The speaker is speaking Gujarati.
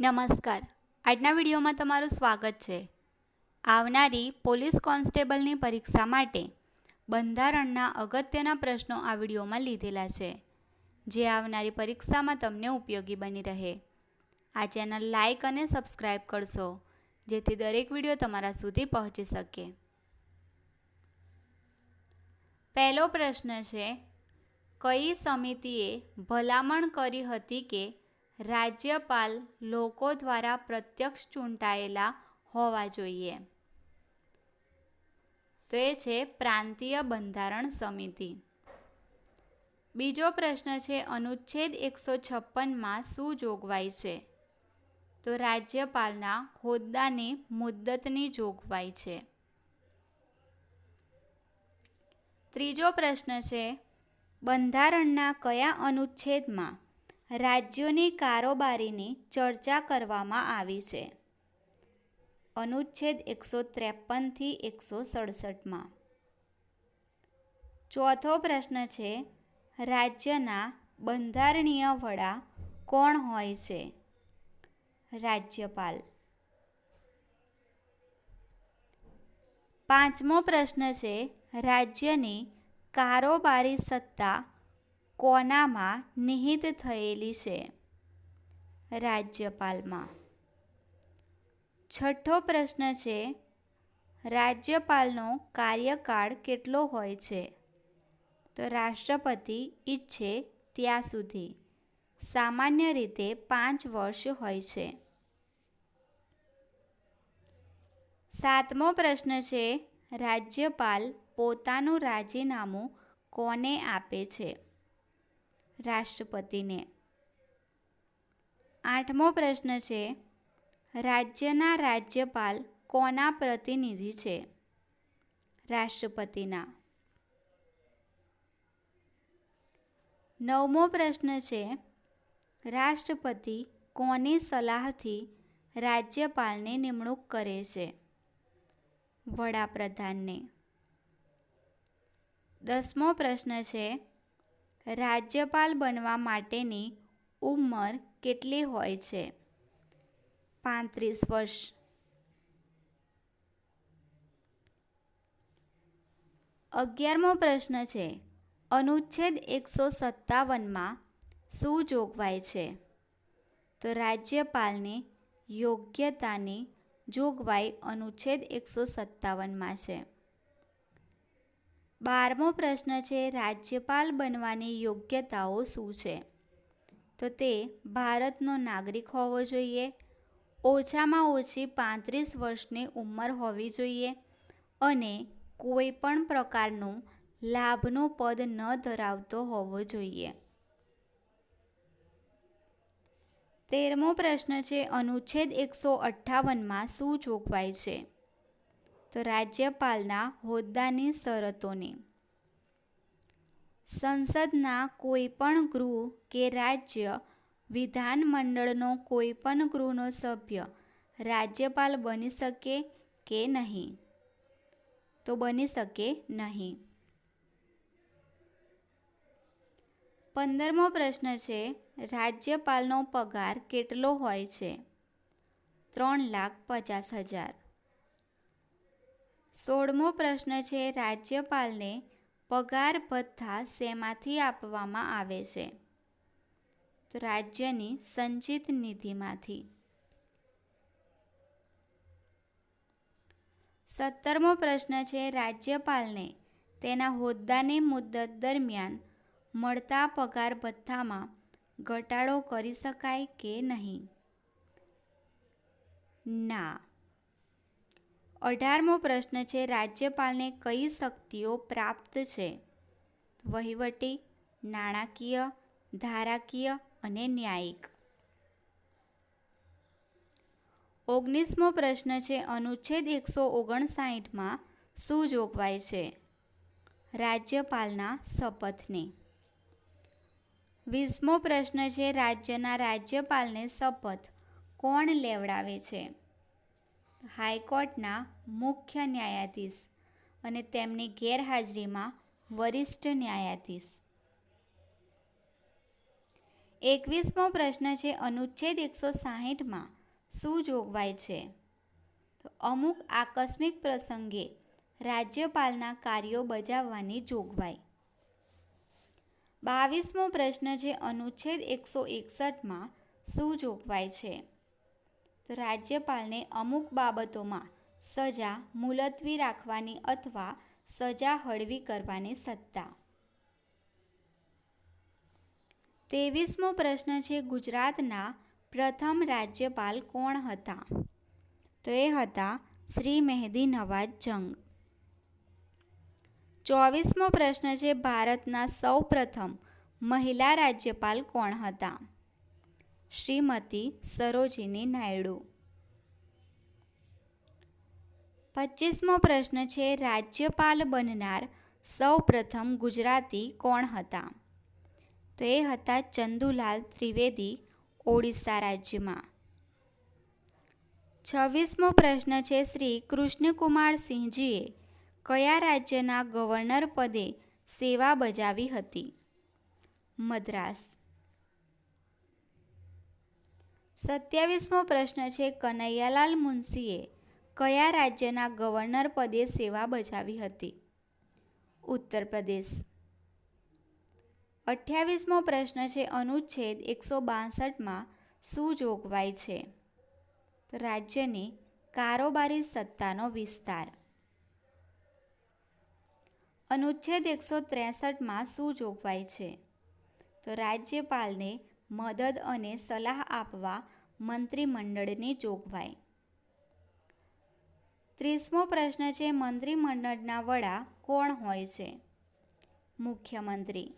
નમસ્કાર. આજના વિડીયોમાં તમારું સ્વાગત છે. આવનારી પોલીસ કોન્સ્ટેબલની પરીક્ષા માટે બંધારણના અગત્યના પ્રશ્નો આ વિડીયોમાં લીધેલા છે. જે આવનારી પરીક્ષામાં તમને ઉપયોગી બની રહે. આ ચેનલ લાઈક અને સબસ્ક્રાઈબ કરશો, જેથી દરેક વીડિયો તમારા સુધી પહોંચી શકે. પહેલો પ્રશ્ન છે, કઈ સમિતિએ ભલામણ કરી હતી કે રાજ્યપાલ લોકો દ્વારા પ્રત્યક્ષ ચૂંટાયેલા હોવા જોઈએ. તો એ છે પ્રાંતીય બંધારણ સમિતિ. બીજો પ્રશ્ન છે અનુચ્છેદ એકસો છપ્પનમાં શું જોગવાઈ છે? તો રાજ્યપાલના હોદ્દાની મુદ્દતની જોગવાઈ છે. ત્રીજો પ્રશ્ન છે બંધારણના કયા અનુચ્છેદમાં રાજ્યોની કારોબારીની ચર્ચા કરવામાં આવી છે. અનુચ્છેદ એકસો ત્રેપનથી એકસો સડસઠમાં. ચોથો પ્રશ્ન છે, રાજ્યના બંધારણીય વડા કોણ હોય છે? રાજ્યપાલ. પાંચમો પ્રશ્ન છે, રાજ્યની કારોબારી સત્તા કોનામાં નિહિત થયેલી છે. રાજ્યપાલમાં. છઠ્ઠો પ્રશ્ન છે, રાજ્યપાલનો કાર્યકાળ કેટલો હોય છે? તો રાષ્ટ્રપતિ ઈચ્છે ત્યાં સુધી. સામાન્ય રીતે પાંચ વર્ષ હોય છે. સાતમો પ્રશ્ન છે, રાજ્યપાલ પોતાનું રાજીનામું કોને આપે છે? રાષ્ટ્રપતિને. આઠમો પ્રશ્ન છે, રાજ્યના રાજ્યપાલ કોના પ્રતિનિધિ છે? રાષ્ટ્રપતિના. નવમો પ્રશ્ન છે, રાષ્ટ્રપતિ કોની સલાહથી રાજ્યપાલની નિમણૂક કરે છે? વડાપ્રધાનને. દસમો પ્રશ્ન છે રાજ્યપાલ બનવા માટેની ઉંમર કેટલી હોય છે? પાંત્રીસ વર્ષ. અગિયારમો પ્રશ્ન છે, અનુચ્છેદ એકસો સત્તાવનમાં શું જોગવાઈ છે? તો રાજ્યપાલની યોગ્યતાની જોગવાઈ અનુચ્છેદ એકસો સત્તાવનમાં છે. બારમો પ્રશ્ન છે, રાજ્યપાલ બનવાની યોગ્યતાઓ શું છે? તો તે, ભારતનો નાગરિક હોવો જોઈએ, ઓછામાં ઓછી પાંત્રીસ વર્ષની ઉંમર હોવી જોઈએ અને કોઈ પણ પ્રકારનું લાભનું પદ ન ધરાવતો હોવો જોઈએ. તેરમો પ્રશ્ન છે, અનુચ્છેદ એકસો અઠ્ઠાવનમાં શું જોગવાઈ છે? તો રાજ્યપાલના હોદ્દાની શરતોને. સંસદના કોઈપણ ગૃહ કે રાજ્ય, વિધાનમંડળનો કોઈપણ ગૃહનો સભ્ય રાજ્યપાલ બની શકે કે નહીં? તો બની શકે નહીં. પંદરમો પ્રશ્ન છે, રાજ્યપાલનો પગાર કેટલો હોય છે? ત્રણ લાખ પચાસ હજાર. સોળમો પ્રશ્ન છે, રાજ્યપાલને પગાર ભથ્થા શેમાંથી આપવામાં આવે છે? તો રાજ્યની સંચિત નિધિમાંથી. સત્તરમો પ્રશ્ન છે, રાજ્યપાલને તેના હોદ્દાની મુદત દરમિયાન મળતા પગાર ભથ્થામાં ઘટાડો કરી શકાય કે નહીં? ના. અઢારમો પ્રશ્ન છે, રાજ્યપાલને કઈ શક્તિઓ પ્રાપ્ત છે? વહીવટી, નાણાકીય, ધારાકીય અને ન્યાયિક. ઓગણીસમો પ્રશ્ન છે, અનુચ્છેદ એકસો ઓગણસાઠમાં શું જોગવાઈ છે? રાજ્યપાલના શપથની. વીસમો પ્રશ્ન છે, રાજ્યના રાજ્યપાલને શપથ કોણ લેવડાવે છે? હાઈકોર્ટના મુખ્ય ન્યાયાધીશ અને તેમની ગેરહાજરીમાં વરિષ્ઠ ન્યાયાધીશ. એકવીસમો પ્રશ્ન છે, અનુચ્છેદ એકસો સાહીઠમાં શું જોગવાઈ છે? તો અમુક આકસ્મિક પ્રસંગે રાજ્યપાલના કાર્યો બજાવવાની જોગવાઈ. બાવીસમો પ્રશ્ન છે, અનુચ્છેદ એકસો એકસઠમાં શું જોગવાઈ છે? રાજ્યપાલને અમુક બાબતોમાં સજા મુલતવી રાખવાની અથવા સજા હળવી કરવાની સત્તા. ત્રેવીસમો પ્રશ્ન છે, ગુજરાતના પ્રથમ રાજ્યપાલ કોણ હતા? તો એ હતા શ્રી મહેદી નવાજ જંગ. ચોવીસમો પ્રશ્ન છે, ભારતના સૌ પ્રથમ મહિલા રાજ્યપાલ કોણ હતા? શ્રીમતી સરોજિની નાયડુ. પચીસમો પ્રશ્ન છે, રાજ્યપાલ બનનાર સૌ પ્રથમ ગુજરાતી કોણ હતા? તો એ હતા ચંદુલાલ ત્રિવેદી ઓડિશા રાજ્યમાં. છવ્વીસમો પ્રશ્ન છે, શ્રી કૃષ્ણકુમાર સિંહજીએ કયા રાજ્યના ગવર્નર પદે સેવા બજાવી હતી? મદ્રાસ. સત્યાવીસમો પ્રશ્ન છે, કનૈયાલાલ મુનશીએ કયા રાજ્યના ગવર્નર પદે સેવા બજાવી હતી? ઉત્તર પ્રદેશ. અઠ્યાવીસમો પ્રશ્ન છે, અનુચ્છેદ એકસો બાસઠમાં શું જોગવાઈ છે? રાજ્યની કારોબારી સત્તાનો વિસ્તાર. અનુચ્છેદ એકસો ત્રેસઠમાં શું જોગવાઈ છે? તો રાજ્યપાલને મદદ અને સલાહ આપવા મંત્રીમંડળની જોગવાઈ. ત્રીસમો પ્રશ્ન છે, મંત્રીમંડળના વડા કોણ હોય છે? મુખ્યમંત્રી